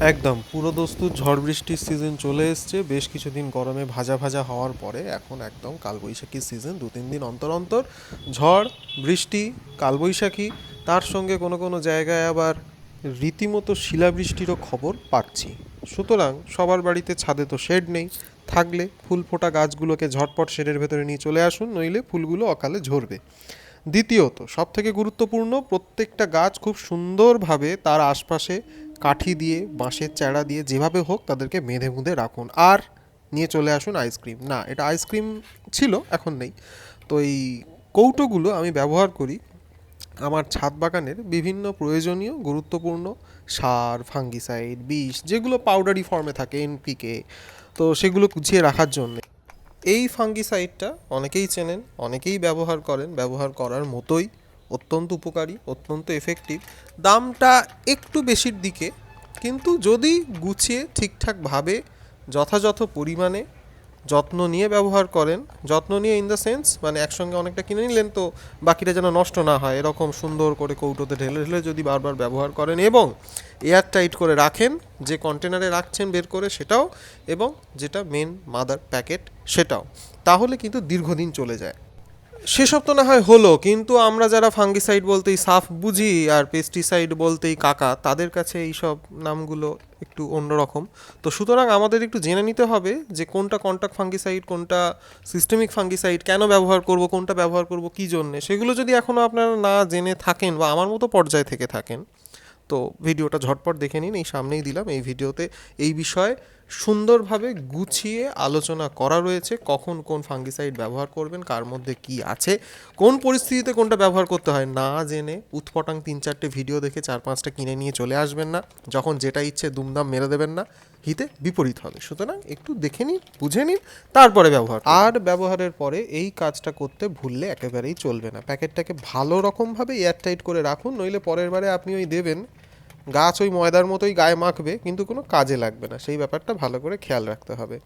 একদম, পুরো দস্তুর ঝড় বৃষ্টির সিজন চলে এসছে। বেশ কিছুদিন গরমে ভাজা ভাজা হওয়ার পরে এখন একদম কালবৈশাখীর সিজন দু, তিন দিন অন্তর অন্তর ঝড়, বৃষ্টি, কালবৈশাখী, তার সঙ্গে কোনো কোনো জায়গায় আবার রীতিমতো শিলাবৃষ্টিরও খবর পাচ্ছি। সুতরাং সবার বাড়িতে ছাদে তো শেড নেই। থাকলে ফুল ফোটা গাছগুলোকে ঝটপট শেডের ভেতরে নিয়ে চলে আসুন, নইলে ফুলগুলো অকালে ঝরবে। দ্বিতীয়ত সব থেকে গুরুত্বপূর্ণ, প্রত্যেকটা গাছ খুব সুন্দরভাবে তার আশপাশে কাঠি দিয়ে, বাঁশের চারা দিয়ে যেভাবে হোক তাদেরকে বেঁধে মুঁধে রাখুন। আর নিয়ে চলে আসুন আইসক্রিম না, এটা আইসক্রিম ছিল, এখন নেই। তো এই কৌটোগুলো আমি ব্যবহার করি। আমার ছাদ বাগানের বিভিন্ন প্রয়োজনীয়, গুরুত্বপূর্ণ সার ফাঙ্গিসাইড বিষ, যেগুলো পাউডারি ফর্মে থাকে এনপিকে তো সেগুলো গুছিয়ে রাখার জন্য। এই ফাঙ্গিসাইডটা অনেকেই চেনেন, অনেকেই ব্যবহার করেন। ব্যবহার করার মতোই অত্যন্ত উপকারী, অত্যন্ত এফেক্টিভ দামটা একটু বেশির দিকে, কিন্তু যদি গুছিয়ে ঠিকঠাকভাবে, যথাযথ পরিমাণে যত্ন নিয়ে ব্যবহার করেন, যত্ন নিয়ে ইন দ্য সেন্স মানে একসঙ্গে অনেকটা কিনে নিলেন তো বাকিটা যেন নষ্ট না হয়, এরকম সুন্দর করে কৌটোতে ঢেলে ঢেলে যদি বারবার ব্যবহার করেন এবং এয়ার টাইট করে রাখেন, যে কন্টেনারে রাখছেন বের করে সেটাও এবং যেটা মেন মাদার প্যাকেট সেটাও, তাহলে কিন্তু দীর্ঘদিন চলে যায়। সেসব তো না হয় হলো, কিন্তু আমরা যারা ফাঙ্গিসাইড বলতেই সাফ বুঝি আর পেস্টিসাইড বলতেই কাকা, তাদের কাছে এইসব নামগুলো একটু অন্যরকম। তো সুতরাং আমাদের একটু জেনে নিতে হবে যে কোনটা কন্টাক্ট ফাঙ্গিসাইড কোনটা সিস্টেমিক ফাঙ্গিসাইড কেন ব্যবহার করব, কোনটা ব্যবহার করব, কী জন্যে, সেগুলো যদি এখনও আপনারা না জেনে থাকেন বা আমার মতো পর্যায়ে থেকে থাকেন, তো ভিডিওটা ঝটপট দেখে নিন, এই সামনেই দিলাম, এই ভিডিওতে এই বিষয়ে সুন্দরভাবে গুছিয়ে আলোচনা করা রয়েছে কখন কোন ফাঙ্গিসাইড ব্যবহার করবেন, কার মধ্যে কি আছে, কোন পরিস্থিতিতে কোনটা ব্যবহার করতে হয়, না জেনে উৎপটাং তিন চারটে ভিডিও দেখে চার পাঁচটা কিনে নিয়ে চলে আসবেন না, যখন যেটা ইচ্ছে দুমদাম মেরে দেবেন না, হিতে বিপরীত হবে। সুতরাং একটু দেখে নিন, বুঝে নিন, তারপরে ব্যবহার আর ব্যবহারের পরে এই কাজটা করতে ভুললে একেবারেই চলবে না। প্যাকেটটাকে ভালো রকমভাবে এয়ারটাইট করে রাখুন, নইলে পরের বারে আপনি ওই দেবেন গাছ ওই ময়দার মতোই গায়ে মাখবে, কিন্তু কোনো কাজে লাগবে না। সেই ব্যাপারটা ভালো করে খেয়াল রাখতে হবে।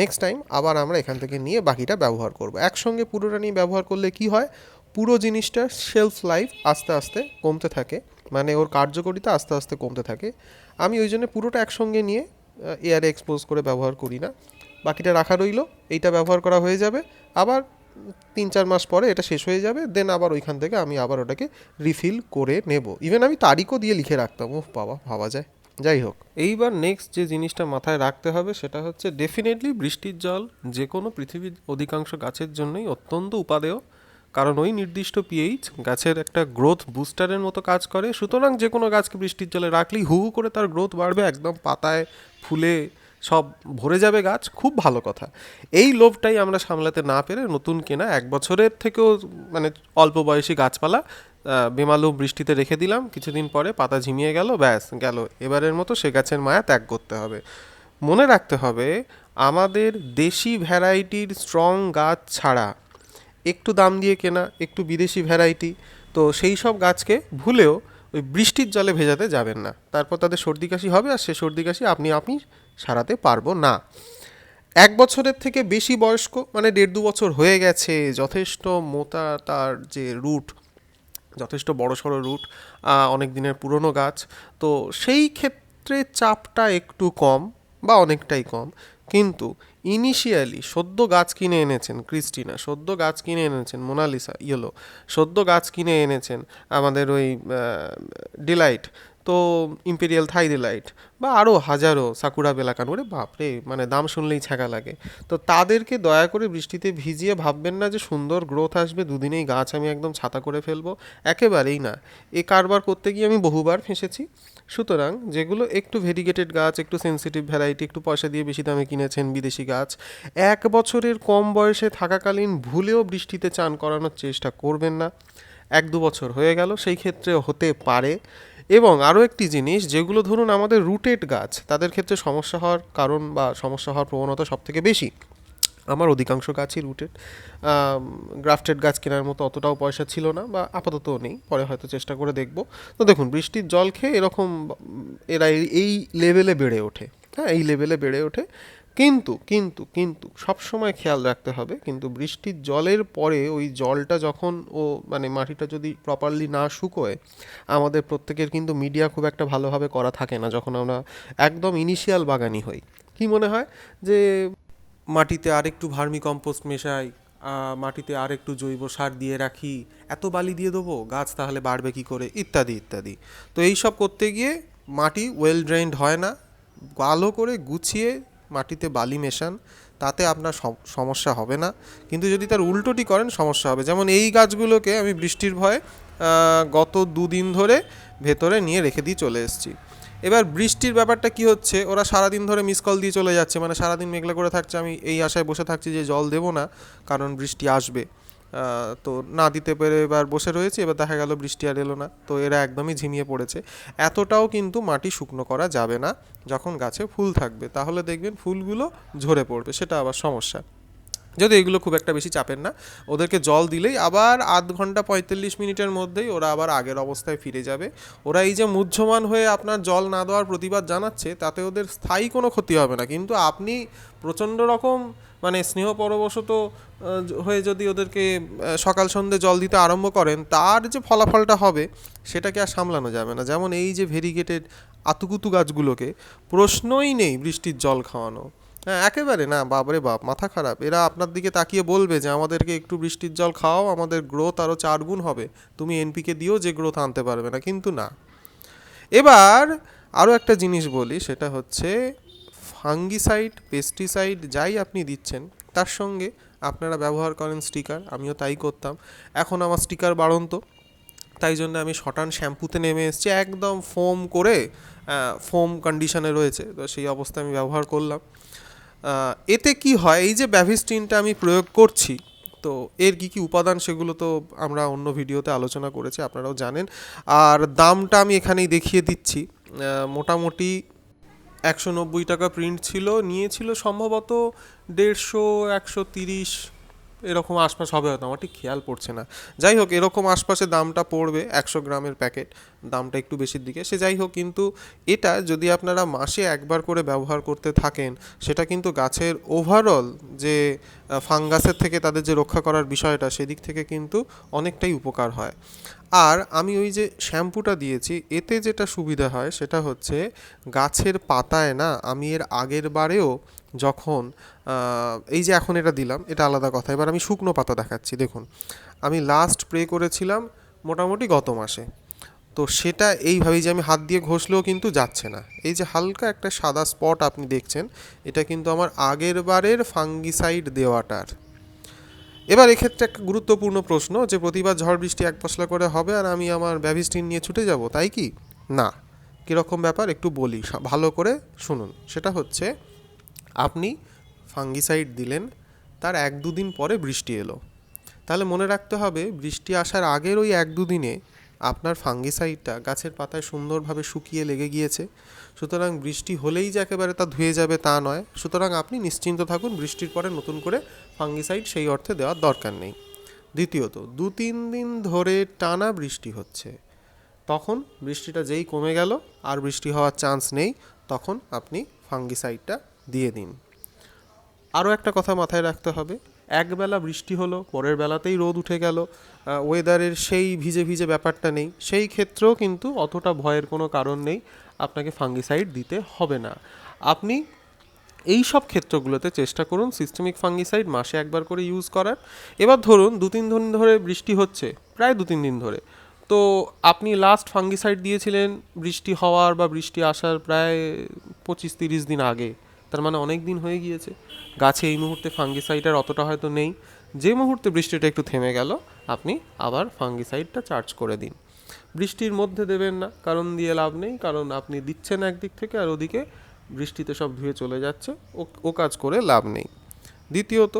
নেক্সট টাইম আবার আমরা এখান থেকে নিয়ে বাকিটা ব্যবহার করব। একসঙ্গে পুরোটা নিয়ে ব্যবহার করলে কি হয়? পুরো জিনিসটার শেলফ লাইফ আস্তে আস্তে কমতে থাকে। মানে ওর কার্যকরিতা আস্তে আস্তে কমতে থাকে। আমি ওই জন্য পুরোটা একসঙ্গে নিয়ে এয়ারে এক্সপোজ করে ব্যবহার করি না। বাকিটা রাখা রইল, এইটা ব্যবহার করা হয়ে যাবে। আবার তিন চার মাস পরে এটা শেষ হয়ে যাবে দেন আবার ওইখান থেকে আমি আবার ওটাকে রিফিল করে নেব। ইভেন আমি তারিখও দিয়ে লিখে রাখতাম ওহ বাবা, ভাবা যায়। যাই হোক। এইবার নেক্সট যে জিনিসটা মাথায় রাখতে হবে সেটা হচ্ছে ডেফিনেটলি বৃষ্টির জল যে কোনো পৃথিবীর অধিকাংশ গাছের জন্যই অত্যন্ত উপাদেয়, কারণ ওই নির্দিষ্ট পিএইচ গাছের একটা গ্রোথ বুস্টারের মতো কাজ করে। সুতরাং যে কোনো গাছকে বৃষ্টির জলে রাখলেই হু হু করে তার গ্রোথ বাড়বে, একদম পাতায় ফুলে সব ভরে যাবে গাছ, খুব ভালো কথা। এই লোভটাই আমরা সামলাতে না পেরে নতুন কেনা, এক বছরের থেকেও মানে অল্প বয়সী গাছপালা বেমালু বৃষ্টিতে রেখে দিলাম, কিছুদিন পরে পাতা ঝিমিয়ে গেল, ব্যাস, গেল। এবারের মতো সে গাছের মায়া ত্যাগ করতে হবে। মনে রাখতে হবে, আমাদের দেশি ভ্যারাইটির স্ট্রং গাছ ছাড়া একটু দাম দিয়ে কেনা, একটু বিদেশি ভ্যারাইটি, তো সেই সব গাছকে ভুলেও ওই বৃষ্টির জলে ভেজাতে যাবেন না। তারপর তাদের সর্দি কাশি হবে আর সে সর্দি কাশি আপনি আপনি সারাতে পারব না। এক বছরের থেকে বেশি বয়স্ক মানে দেড় দু বছর হয়ে গেছে, যথেষ্ট মোটা তার যে রুট, যথেষ্ট বড় সড়ো রুট অনেক দিনের পুরনো গাছ, তো সেই ক্ষেত্রে চাপটা একটু কম বা অনেকটাই কম। কিন্তু ইনিশিয়ালি সদ্য গাছ কিনে এনেছেন ক্রিস্টিনা, সদ্য গাছ কিনে এনেছেন মোনালিসা, ইয়েলো, সদ্য গাছ কিনে এনেছেন আমাদের ওই ডিলাইট তো ইম্পেরিয়াল থাই ডিলাইট বা আরও হাজারো সাকুরা বেলাকান ওরে বাপরে মানে দাম শুনলেই ছ্যাঁকা লাগে। তো তাদেরকে দয়া করে বৃষ্টিতে ভিজিয়ে ভাববেন না যে সুন্দর গ্রোথ আসবে, দুদিনেই গাছ আমি একদম ছাতা করে ফেলব, একেবারেই না। এ কারবার করতে গিয়ে আমি বহুবার ফেঁসেছি। সুতরাং যেগুলো একটু ভেরিগেটেড গাছ, একটু সেন্সিটিভ ভ্যারাইটি একটু পয়সা দিয়ে বেশি দামে কিনেছেন বিদেশি গাছ, এক বছরের কম বয়সে থাকাকালীন ভুলেও বৃষ্টিতে চান করানোর চেষ্টা করবেন না। এক দু বছর হয়ে গেল, সেই ক্ষেত্রে হতে পারে। এবং আরও একটি জিনিস, যেগুলো ধরুন আমাদের রুটেড গাছ, তাদের ক্ষেত্রে সমস্যা হওয়ার কারণ বা সমস্যা হওয়ার প্রবণতা সব থেকে বেশি। আমার অধিকাংশ গাছই রুটেড গ্রাফটেড গাছ কেনার মতো অতটাও পয়সা ছিল না বা আপাতত নেই, পরে হয়তো চেষ্টা করে দেখব। তো দেখুন, বৃষ্টির জল খেয়ে এরকম, এরা এই লেভেলে বেড়ে ওঠে। হ্যাঁ এই লেভেলে বেড়ে ওঠে। কিন্তু কিন্তু কিন্তু সবসময় খেয়াল রাখতে হবে, কিন্তু বৃষ্টির জলের পরে ওই জলটা যখন ও মানে মাটিটা যদি প্রপারলি না শুকোয়, আমাদের প্রত্যেকের কিন্তু মিডিয়া খুব একটা ভালোভাবে করা থাকে না, যখন আমরা একদম ইনিশিয়াল বাগানি হই। কি মনে হয়? যে মাটিতে আরেকটু ভার্মি কম্পোস্ট মেশাই মাটিতে আর একটু জৈব সার দিয়ে রাখি, এত বালি দিয়ে দেবো, গাছ তাহলে বাড়বে কি করে? ইত্যাদি ইত্যাদি। তো এই সব করতে গিয়ে মাটি ওয়েল ড্রেন্ড হয় না, ভালো করে গুছিয়ে মাটিতে বালি মেশান, তাতে আপনার সম- সমস্যা হবে না। কিন্তু যদি তার উল্টোটি করেন, সমস্যা হবে। যেমন এই গাছগুলোকে আমি বৃষ্টির ভয়ে গত দুদিন ধরে ভেতরে নিয়ে রেখে দিয়ে চলে এসেছি। এবার বৃষ্টির ব্যাপারটা কি হচ্ছে? ওরা সারাদিন ধরে মিস কল দিয়ে চলে যাচ্ছে। মানে সারাদিন মেঘলা করে থাকছে। আমি এই আশায় বসে থাকছি যে জল দেবো না, কারণ বৃষ্টি আসবে। তো না দিতে পেরে এবার বসে রয়েছে, এবার দেখা গেল বৃষ্টি আর এলো না, তো এরা একদমই ঝিমিয়ে পড়েছে। এতটাও কিন্তু মাটি শুকনো করা যাবে না যখন গাছে ফুল থাকবে, তাহলে দেখবেন ফুলগুলো ঝরে পড়বে, সেটা আবার সমস্যা। যদি এগুলো খুব একটা বেশি চাপেন না, ওদেরকে জল দিলেই আবার আধ ঘণ্টা পঁয়তাল্লিশ মিনিটের মধ্যেই ওরা আবার আগের অবস্থায় ফিরে যাবে। ওরা এই যে মুহ্যমান হয়ে আপনার জল না দেওয়ার প্রতিবাদ জানাচ্ছে, তাতে ওদের স্থায়ী কোনো ক্ষতি হবে না। কিন্তু আপনি প্রচণ্ড রকম মানে স্নেহ পরবশত হয়ে যদি ওদেরকে সকাল সন্ধে জল দিতে আরম্ভ করেন, তার যে ফলাফলটা হবে সেটাকে আর সামলানো যাবে না। যেমন এই যে ভেরিগেটেড আতুকুতু গাছগুলোকে প্রশ্নই নেই বৃষ্টির জল খাওয়ানো। হ্যাঁ একেবারে না, বাপরে বাপ, মাথা খারাপ। এরা আপনার দিকে তাকিয়ে বলবে যে, আমাদেরকে একটু বৃষ্টির জল খাওয়াও, আমাদের গ্রোথ আরও চার গুণ হবে। তুমি এনপিকে দিও যে গ্রোথ আনতে পারবে না। কিন্তু না। এবার আরও একটা জিনিস বলি, সেটা হচ্ছে ফাঙ্গিসাইড পেস্টিসাইড যাই আপনি দিচ্ছেন, তার সঙ্গে আপনারা ব্যবহার করেন স্টিকার আমিও তাই করতাম। এখন আমার স্টিকার বাড়ন্ত, তাই জন্য আমি শটান শ্যাম্পুতে নেমে এসেছি, একদম ফোম করে ফোম কন্ডিশনে রয়েছে। তো সেই অবস্থা আমি ব্যবহার করলাম। এতে কি হয়? এই যে ব্যাভিস্টিনটা আমি প্রয়োগ করছি, তো এর কী কী উপাদান সেগুলো তো আমরা অন্য ভিডিওতে আলোচনা করেছি, আপনারাও জানেন। আর দামটা আমি এখানেই দেখিয়ে দিচ্ছি। মোটামুটি একশো নব্বই টাকা প্রিন্ট ছিল, নিয়েছিল সম্ভবত দেড়শো, একশো তিরিশ এরকম আশপাশ হবে হয়তো, আমার ঠিক খেয়াল পড়ছে না। যাই হোক, এরকম আশপাশে দামটা পড়বে একশো গ্রামের প্যাকেট, দামটা একটু বেশির দিকে। সে যাই হোক, কিন্তু এটা যদি আপনারা মাসে একবার করে ব্যবহার করতে থাকেন, সেটা কিন্তু গাছের ওভারঅল যে ফাঙ্গাসের থেকে তাদের যে রক্ষা করার বিষয়টা, সেদিক থেকে কিন্তু অনেকটাই উপকার হয়। আর আমি ওই যে শ্যাম্পুটা দিয়েছি, এতে যেটা সুবিধা হয়, সেটা হচ্ছে গাছের পাতায় না, আমি এর আগের বারেও যখন এই যে এখন এটা দিলাম, এটা আলাদা কথা। এবার আমি শুকনো পাতা দেখাচ্ছি, দেখুন। আমি লাস্ট স্প্রে করেছিলাম মোটামুটি গত মাসে। তো সেটা এইভাবেই যে আমি হাত দিয়ে ঘষলেও কিন্তু যাচ্ছে না। এই যে হালকা একটা সাদা স্পট আপনি দেখছেন, এটা কিন্তু আমার আগের বারের ফাঙ্গিসাইড দেওয়াটার। এবার এক্ষেত্রে একটা গুরুত্বপূর্ণ প্রশ্ন যে প্রতিবার ঝড় বৃষ্টি এক পশলা করে হবে আর আমি আমার ব্যাভিস্টিন নিয়ে ছুটে যাব, তাই কি? না। কীরকম ব্যাপার একটু বলি ভালো করে শুনুন। সেটা হচ্ছে আপনি ফাঙ্গিসাইড দিলেন, তার এক দুদিন পরে বৃষ্টি এলো। তাহলে মনে রাখতে হবে, বৃষ্টি আসার আগের ওই এক দুদিনে আপনার ফাঙ্গিসাইডটা গাছের পাতায় সুন্দরভাবে শুকিয়ে লেগে গিয়েছে। সুতরাং বৃষ্টি হলেই যে একেবারে তা ধুয়ে যাবে তা নয়। সুতরাং আপনি নিশ্চিন্ত থাকুন, বৃষ্টির পরে নতুন করে ফাঙ্গিসাইড সেই অর্থে দেওয়ার দরকার নেই। দ্বিতীয়ত, দু তিন দিন ধরে টানা বৃষ্টি হচ্ছে। তখন বৃষ্টিটা যেই কমে গেল, আর বৃষ্টি হওয়ার চান্স নেই, তখন আপনি ফাঙ্গিসাইডটা দিয়ে দিন। আরও একটা কথা মাথায় রাখতে হবে, একবেলা বৃষ্টি হলো, পরের বেলাতেই রোদ উঠে গেল ওয়েদারের সেই ভিজে ভিজে ব্যাপারটা নেই, সেই ক্ষেত্রেও কিন্তু অতটা ভয়ের কোনো কারণ নেই, আপনাকে ফাঙ্গিসাইড দিতে হবে না। আপনি এই সব ক্ষেত্রগুলোতে চেষ্টা করুন সিস্টেমিক ফাঙ্গিসাইড মাসে একবার করে ইউজ করার। এবার ধরুন দু তিন দিন ধরে বৃষ্টি হচ্ছে, প্রায় দু তিন দিন ধরে। তো আপনি লাস্ট ফাঙ্গিসাইড দিয়েছিলেন, বৃষ্টি হওয়ার বা বৃষ্টি আসার প্রায় পঁচিশ তিরিশ দিন আগে। তার মানে অনেক দিন হয়ে গিয়েছে। গাছে এই মুহূর্তে ফাঙ্গিসাইড আর অতটা হয়তো নেই। যে মুহূর্তে বৃষ্টিটা একটু থেমে গেল, আপনি আবার ফাঙ্গিসাইডটা চার্জ করে দিন। বৃষ্টির মধ্যে দেবেন না, কারণ দিয়ে লাভ নেই, কারণ আপনি দিচ্ছেন একদিক থেকে আর ওদিকে বৃষ্টিতে সব ধুয়ে চলে যাচ্ছে, ও ও কাজ করে লাভ নেই। দ্বিতীয়ত,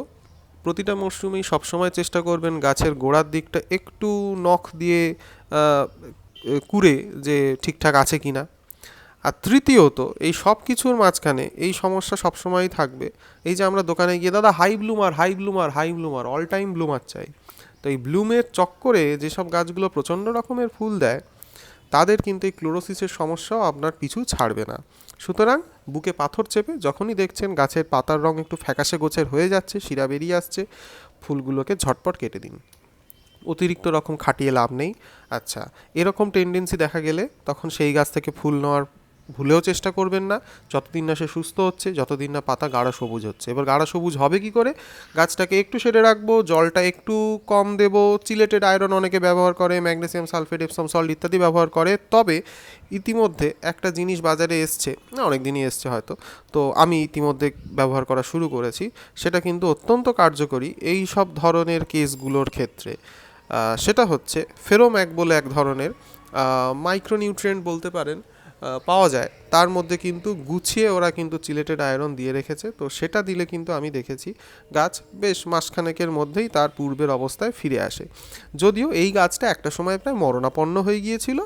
প্রতিটা মরশুমেই সবসময় চেষ্টা করবেন গাছের গোড়ার দিকটা একটু নখ দিয়ে কুড়ে যে ঠিকঠাক আছে কি না আর তৃতীয়ত, এই সব কিছুর মাঝখানে এই সমস্যা সবসময়ই থাকবে। এই যে আমরা দোকানে গিয়ে, দাদা high bloomer high bloomer high bloomer all time bloomer চাই। তো এই ব্লুমের চক্করে যেসব গাছগুলো প্রচণ্ড রকমের ফুল দেয়, তাদের কিন্তু এই ক্লোরোসিসের সমস্যাও আপনার পিছু ছাড়বে না। সুতরাং বুকে পাথর চেপে যখনই দেখছেন গাছের পাতার রং একটু ফ্যাকাশে গোছের হয়ে যাচ্ছে, শিরা বেরিয়ে আসছে, ফুলগুলোকে ঝটপট কেটে দিন। অতিরিক্ত রকম খাটিয়ে লাভ নেই। আচ্ছা এরকম টেন্ডেন্সি দেখা গেলে তখন সেই গাছ থেকে ফুল নেওয়ার ভুলেও চেষ্টা করবেন না। যতদিন না সে সুস্থ হচ্ছে, যতদিন না পাতা গাঢ় সবুজ হচ্ছে। এবার গাঢ় সবুজ হবে কি করে? গাছটাকে একটু সেরে রাখব, জলটা একটু কম দেবো, চিলেটেড আয়রন অনেকে ব্যবহার করে, ম্যাগনেসিয়াম, সালফেট এপসম সল্ট ইত্যাদি ব্যবহার করে। তবে ইতিমধ্যে একটা জিনিস বাজারে এসছে, না অনেক দিনই এসছে হয়তো, তো আমি ইতিমধ্যে ব্যবহার করা শুরু করেছি। সেটা কিন্তু অত্যন্ত কার্যকরী এই সব ধরনের কেসগুলোর ক্ষেত্রে। সেটা হচ্ছে ফেরোম্যাক বলে এক ধরনের মাইক্রোনিউট্রিয়েন্ট বলতে পারেন। পাওয়া যায়। তার মধ্যে কিন্তু গুছিয়ে ওরা কিন্তু চিলেটেড আয়রন দিয়ে রেখেছে। তো সেটা দিলে কিন্তু আমি দেখেছি গাছ বেশ মাসখানেকের মধ্যেই তার পূর্বের অবস্থায় ফিরে আসে। যদিও এই গাছটা একটা সময় প্রায় মরণাপন্ন হয়ে গিয়েছিল,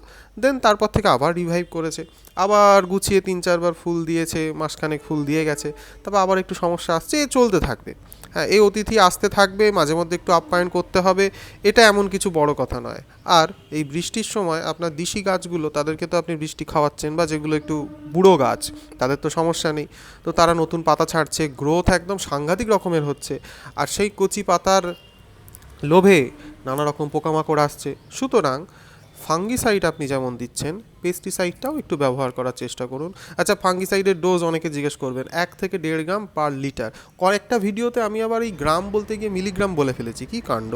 দেন তারপর থেকে আবার রিভাইভ করেছে। আবার গুছিয়ে তিন চারবার ফুল দিয়েছে, মাসখানেক ফুল দিয়ে গেছে, তারপর আবার একটু সমস্যা আসছে, এ চলতে থাকবে। হ্যাঁ এই অতিথি আসতে থাকবে, মাঝে মধ্যে একটু আপ্যায়ন করতে হবে, এটা এমন কিছু বড় কথা নয়। আর এই বৃষ্টির সময় আপনার দিশি গাছগুলো, তাদেরকে তো আপনি বৃষ্টি খাওয়াচ্ছেন বা যেগুলো একটু বুড়ো গাছ, তাদের তো সমস্যা নেই। তো তারা নতুন পাতা ছাড়ছে গ্রোথ একদম সাংঘাতিক রকমের হচ্ছে। আর সেই কচি পাতার লোভে নানা রকম পোকামাকড় আসছে। সুতরাং ফাঙ্গিসাইড আপনি যেমন দিচ্ছেন পেস্টিসাইডটাও একটু ব্যবহার করার চেষ্টা করুন। আচ্ছা ফাঙ্গিসাইডের ডোজ অনেকে জিজ্ঞেস করবেন, এক থেকে দেড় গ্রাম পার লিটার। কয়েকটা ভিডিওতে আমি আবার এই গ্রাম বলতে গিয়ে মিলিগ্রাম বলে ফেলেছি, কি কাণ্ড?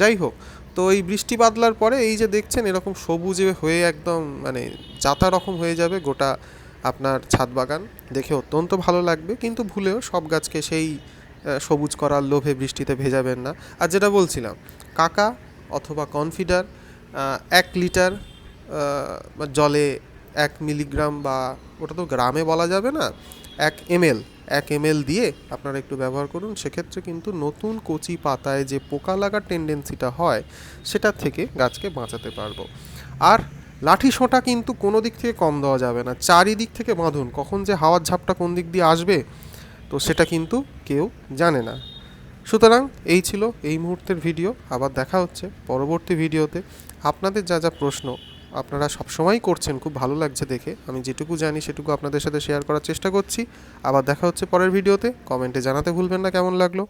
যাই হোক, তো এই বৃষ্টি বাদলার পরে এই যে দেখছেন, এরকম সবুজে হয়ে একদম মানে যাতা রকম হয়ে যাবে গোটা আপনার ছাদ বাগান দেখে অত্যন্ত ভালো লাগবে, কিন্তু ভুলেও সব গাছকে সেই সবুজ করার লোভে বৃষ্টিতে ভেজাবেন না। আর যেটা বলছিলাম, কাকা অথবা কনফিডার এক লিটার জলে এক মিলিগ্রাম বা ওটা তো গ্রামে বলা যাবে না, এক এমএল এক এমএল দিয়ে আপনারা একটু ব্যবহার করুন। সেক্ষেত্রে কিন্তু নতুন কচি পাতায় যে পোকা লাগার টেন্ডেন্সিটা হয় সেটার থেকে গাছকে বাঁচাতে পারব। আর লাঠি সোঁটা কিন্তু কোনো দিক থেকে কম দেওয়া যাবে না। চারিদিক থেকে বাঁধুন। কখন যে হাওয়ার ঝাপটা কোন দিক দিয়ে আসবে, তো সেটা কিন্তু কেউ জানে না। সুতরাং এই ছিল এই মুহূর্তের ভিডিও। আবার দেখা হচ্ছে পরবর্তী ভিডিওতে। আপনাদের যা যা প্রশ্ন, আপনারা সবসময়ই করছেন, খুব ভালো লাগছে দেখে। আমি যেটুকু জানি, সেটুকু আপনাদের সাথে শেয়ার করার চেষ্টা করছি। আবার দেখা হচ্ছে পরের ভিডিওতে। কমেন্টে জানাতে ভুলবেন না, কেমন লাগল?